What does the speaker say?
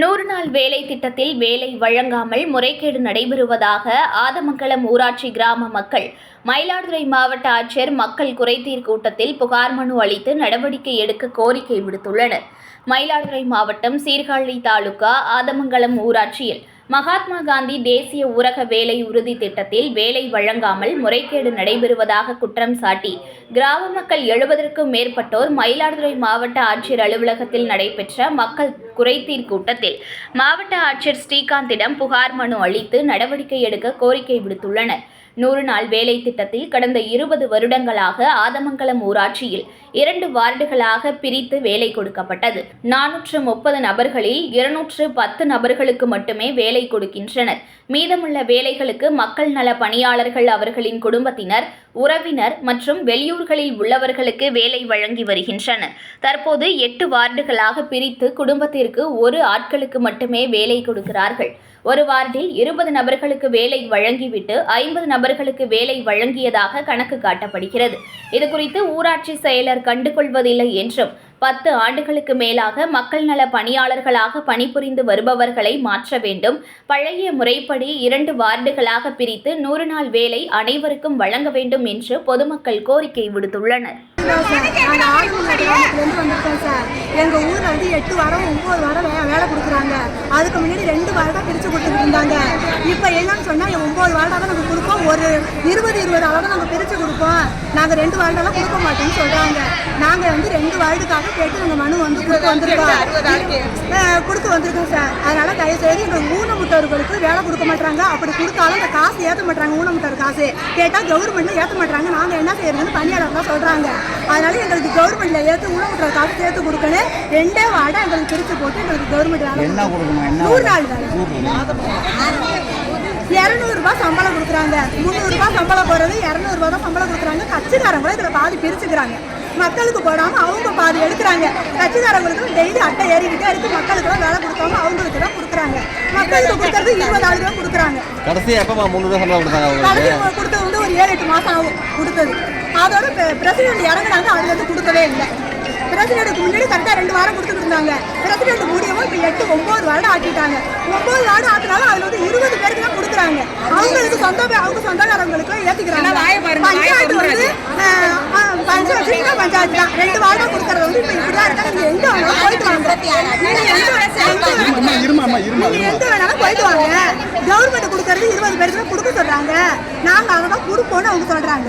நூறு நாள் வேலை திட்டத்தில் வேலை வழங்காமல் முறைகேடு நடைபெறுவதாக ஆதமங்கலம் ஊராட்சி கிராம மக்கள் மயிலாடுதுறை மாவட்ட ஆட்சியர் மக்கள் குறைதீர் கூட்டத்தில் புகார் மனு அளித்து நடவடிக்கை எடுக்க கோரிக்கை விடுத்துள்ளனர். மயிலாடுதுறை மாவட்டம் சீர்காழி தாலுகா ஆதமங்கலம் ஊராட்சியில் மகாத்மா காந்தி தேசிய ஊரக வேலை உறுதி திட்டத்தில் வேலை வழங்காமல் முறைகேடு நடைபெறுவதாக குற்றம் சாட்டி கிராம மக்கள் எழுபதற்கும் மேற்பட்டோர் மயிலாடுதுறை மாவட்ட ஆட்சியர் அலுவலகத்தில் நடைபெற்ற மக்கள் குறைதீர் கூட்டத்தில் மாவட்ட ஆட்சியர் ஸ்ரீகாந்திடம் புகார் மனு அளித்து நடவடிக்கை எடுக்க கோரிக்கை விடுத்துள்ளனர். நூறு நாள் வேலை திட்டத்தில் கடந்த இருபது வருடங்களாக ஆதமங்கலம் ஊராட்சியில் இரண்டு வார்டுகளாக பிரித்து வேலை கொடுக்கப்பட்டது. நானூற்று முப்பது நபர்களில் இருநூற்று பத்து நபர்களுக்கு மட்டுமே வேலை கொடுக்கின்றனர். மீதமுள்ள வேலைகளுக்கு மக்கள் நல பணியாளர்கள் அவர்களின் குடும்பத்தினர் உறவினர் மற்றும் வெளியூர்களில் உள்ளவர்களுக்கு வேலை வழங்கி வருகின்றனர். தற்போது எட்டு வார்டுகளாக பிரித்து குடும்பத்திற்கு ஒரு ஆட்களுக்கு மட்டுமே வேலை கொடுக்கிறார்கள். ஒரு வார்டில் இருபது நபர்களுக்கு வேலை வழங்கிவிட்டு ஐம்பது நபர் நபர்களுக்கு வேலை வழங்கியதாக கணக்கு காட்டப்படுகிறது. இதுகுறித்து ஊராட்சி செயலர் கண்டுகொள்வதில்லை என்றும் பத்து ஆண்டுகளுக்கு மேலாக மக்கள் நல பணியாளர்களாக பணிபுரிந்து வருபவர்களை மாற்ற வேண்டும். பழைய முறைப்படி இரண்டு வார்டுகளாக பிரித்து நூறு நாள் வேலை அனைவருக்கும் வழங்க வேண்டும் என்று பொதுமக்கள் கோரிக்கை விடுத்துள்ளனர். நாங்கள் ஆளுநர் கிராமத்துலேருந்து வந்திருக்கோம் சார். எங்கள் ஊரில் வந்து எட்டு வாரம் ஒம்பது வாரம் வே வேலை கொடுக்குறாங்க. அதுக்கு முன்னாடி ரெண்டு வாரம் தான் பிரித்து கொடுத்துட்டு இருந்தாங்க. இப்போ என்னன்னு சொன்னால் ஒம்பது வாரம் தான் நாங்கள் கொடுப்போம். ஒரு இருபது இருபது அளவு நாங்கள் பிரித்து கொடுப்போம். நாங்கள் ரெண்டு வாரடெல்லாம் கொடுக்க மாட்டோம்னு சொல்கிறாங்க நாங்கள் வந்து ரெண்டு வாரடுக்காக கேட்டு நாங்கள் மனு வந்து கொடுக்க வந்திருக்கோம். கொடுக்க வந்திருக்கோம் சார். அதனால் தயவுசெய்து எங்கள் ஊனமுட்டவர்களுக்கு வேலை கொடுக்க மாட்டாங்க அப்படி கொடுத்தாலும் அந்த காசு ஏற்ற மாட்டாங்க ஊனமுட்டவர் காசு. கேட்டால் கவர்மெண்ட்டில் ஏற்ற மாட்டாங்க நாங்கள் என்ன செய்யறதுன்னு பணியாளர் தான் சொல்கிறாங்க அதனால எங்களுக்கு கவர்மெண்ட்டில் ஏற்று ஊனமுட்டவர் காசு சேர்த்து கொடுக்கணும். ரெண்டே வார்டை எங்களுக்கு பிரித்து போட்டு எங்களுக்கு கவர்மெண்ட் என்ன கொடுக்கணும். நூறு நாள் வேலை. இரநூறுபா சம்பளம் கொடுக்குறாங்க. முந்நூறுபா சம்பளம் போகிறது இரநூறுபா தான் சம்பளம் கொடுக்குறாங்க. கட்சிக்காரங்களும் இதில் பாதி பிரிச்சுக்கிறாங்க. மக்களுக்கு போடாமல் அவங்க பாதி எடுக்கிறாங்க. கட்சிக்காரங்களுக்கு டெய்லி அட்டை ஏறிக்கிட்டே இருக்கு. மக்களுக்குலாம் வேலை கொடுக்காம அவங்களுக்கு தான் கொடுக்குறாங்க. மக்களுக்கு கொடுக்கறது இருபதாயிரம் ரூபா கொடுக்குறாங்க. கடைசி எப்பமா முந்நூறு சம்பளம் கொடுத்தாங்க வந்து ஒரு ஏழு எட்டு மாதம் ஆகும் கொடுத்தது. அதோட பிரசிடென்ட் இறங்குனாங்க அதுலேருந்து கொடுக்கவே இல்லை. பிரசிடென்ட்டுக்கு முன்னாடி கரெக்டாக ரெண்டு வாரம் கொடுத்துட்டு இருந்தாங்க. பிரசிடென்ட் மூலியமாக இப்போ எட்டு ஒம்பது வாரம் ஆக்கிட்டாங்க. ஒம்பது வாரம் ஆக்கினாலும் அதில் வந்து இருபது பேருக்கு தான் கொடுக்குறாங்க அவங்களுக்கு சொந்த அவங்க சொந்தக்காரங்களுக்கு ஏற்றிக்கிறாங்க பஞ்சாயத்து வந்து அஹ், அஹ், பஞ்சாயத்து சின்ன பஞ்சாயத்து தான் ரெண்டு வாரம் கொடுக்கறது வந்து இப்போ இப்படி தான் இருக்காங்க நீங்கள் எங்கே வேணாலும் போயிட்டு வாங்க நீங்கள் எங்கே வேணாலும் நீங்க எங்க வேணாலும் போயிட்டு வாங்க. கவர்மெண்ட் கொடுக்கறது இருபது பேருக்கு கொடுக்க சொல்றாங்க. நாங்க அதை தான் கொடுப்போம்னு அவங்க சொல்றாங்க.